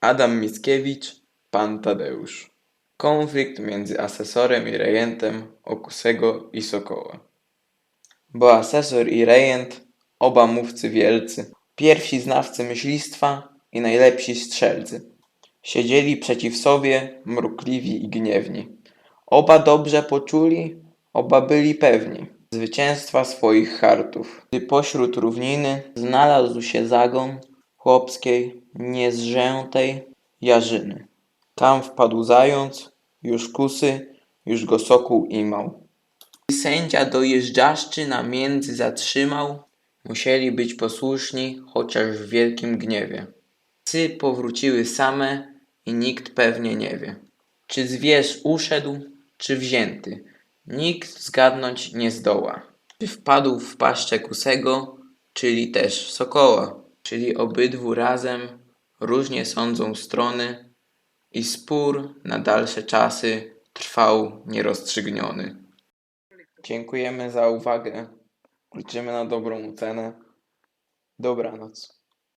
Adam Mickiewicz, pan Tadeusz. Konflikt między asesorem i rejentem Okusego i Sokoła. Bo asesor i rejent, oba mówcy wielcy, pierwsi znawcy myślistwa i najlepsi strzelcy. Siedzieli przeciw sobie, mrukliwi i gniewni. Oba dobrze poczuli, oba byli pewni zwycięstwa swoich hartów. Gdy pośród równiny znalazł się zagon chłopskiej, niezrzętej jarzyny. Tam wpadł zając, już kusy, już go sokół imał. Gdy sędzia dojeżdżaszczy na między zatrzymał, musieli być posłuszni, chociaż w wielkim gniewie. Psy powróciły same i nikt pewnie nie wie. Czy zwierz uszedł, czy wzięty? Nikt zgadnąć nie zdoła. Czy wpadł w paszczę kusego, czyli też sokoła? Czyli obydwu razem różnie sądzą strony i spór na dalsze czasy trwał nierozstrzygniony. Dziękujemy za uwagę. Liczymy na dobrą cenę. Dobranoc.